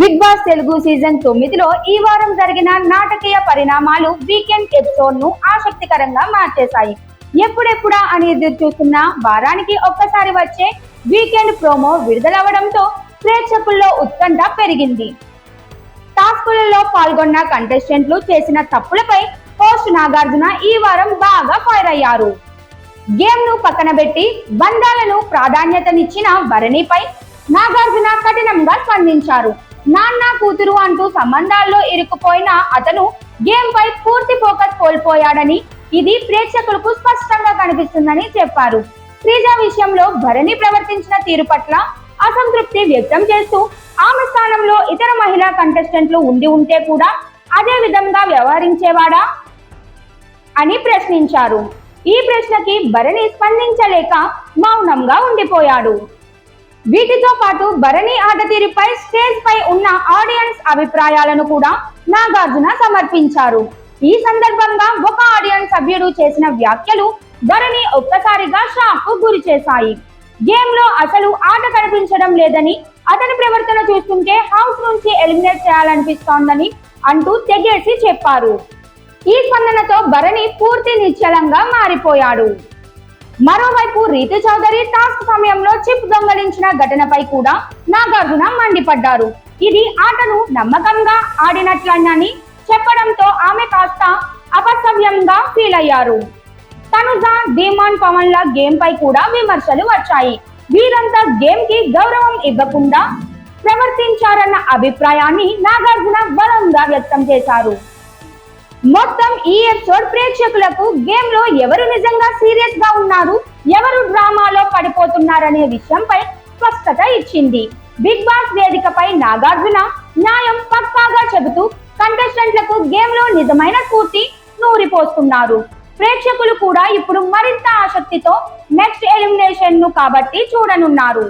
Big boss Telugu season తొమ్మిదిలో ఈ వారం జరిగిన నాటకీయ పరిణామాలు వీకెండ్ ఎపిసోడ్ను ఆసక్తికరంగా మార్చేశాయి. ఎప్పుడెప్పుడా అని ఎదురు చూస్తున్న వారానికి ఒక్కసారి వచ్చే వీకెండ్ ప్రోమో విడుదలవడంతో ప్రేక్షకుల్లో ఉత్కంఠ పెరిగింది. టాస్కులలో పాల్గొన్న కంటెస్టెంట్లు చేసిన తప్పులపై హోస్ట్ నాగార్జున ఈ వారం బాగా ఫైర్ అయ్యారు. గేమ్ను పక్కన పెట్టి బంధాలను ప్రాధాన్యతనిచ్చిన భరణిపై నాగార్జున కఠినంగా స్పందించారు. నాన్న కూతురు అంటూ సంబంధాల్లో ఇరుక్కుపోయిన అతను గేమ్ పై పూర్తి ఫోకస్ కోల్పోయాడని ఇది ప్రేక్షకులకు స్పష్టంగా కనిపిస్తుందని చెప్పారు. శ్రీజ విషయంలో భరణి ప్రవర్తించిన తీరు పట్ల అసంతృప్తి వ్యక్తం చేస్తూ ఆమె స్థానంలో ఇతర మహిళా కంటెస్టెంట్లు ఉండి ఉంటే కూడా అదే విధంగా వ్యవహరించేవాడా అని ప్రశ్నించారు. ఈ ప్రశ్నకి భరణి స్పందించలేక మౌనంగా ఉండిపోయాడు. వీటితో పాటు భరణి ఆటతీరుపై స్టేజ్ పై ఉన్న ఆడియన్స్ అభిప్రాయాలను కూడా నాగార్జున సమర్పించారు. ఈ సందర్భంగా ఒక ఆడియన్స్ సభ్యుడు చేసిన వ్యాఖ్యలు ధరణి ఒక్కసారిగా షాక్కు గురి చేశాయి. గేమ్లో అసలు ఆట కనిపించడం లేదని అతని ప్రవర్తన చూస్తుంటే హౌస్ నుంచి ఎలిమినేట్ చేయాలనిపిస్తోందని అంటూ తెగేసి చెప్పారు. ఈ స్పందనతో భరణి పూర్తి నిశ్చలంగా మారిపోయాడు. మరోవైపు రీతు చౌదరి టాస్క్ సమయంలో చిప్ దొంగలించిన ఘటనపై కూడా నాగార్జున మండిపడ్డారు. ఇది ఆటను నమ్మకంగా ఆడినట్లనని చెప్పడంతో ఆమె కాస్త అపసవ్యంగా ఫీల్ అయ్యారు. తనుజ ధీమాన్ పవన్ ల గేమ్ పై కూడా విమర్శలు వచ్చాయి. వీరంతా గేమ్కి గౌరవం ఇవ్వకుండా ప్రవర్తించారన్న అభిప్రాయాన్ని నాగార్జున బలంగా వ్యక్తం చేశారు. మొత్తం ఈ ఎపిసోడ్ ప్రేక్షకులకు గేమ్లో ఎవరు నిజంగా సీరియస్గా ఉన్నారు ఎవరు డ్రామాలో పడిపోతున్నారనే విషయంపై స్పష్టత ఇచ్చింది. బిగ్ బాస్ వేదికపై నాగార్జున న్యాయం పక్కాగా చెబుతూ కంటెస్టెంట్లకు గేమ్లో నిజమైన స్ఫూర్తి నూరిపోస్తున్నారు. ప్రేక్షకులు కూడా ఇప్పుడు మరింత ఆసక్తితో నెక్స్ట్ ఎలిమినేషన్ను కాబట్టి చూడనున్నారు.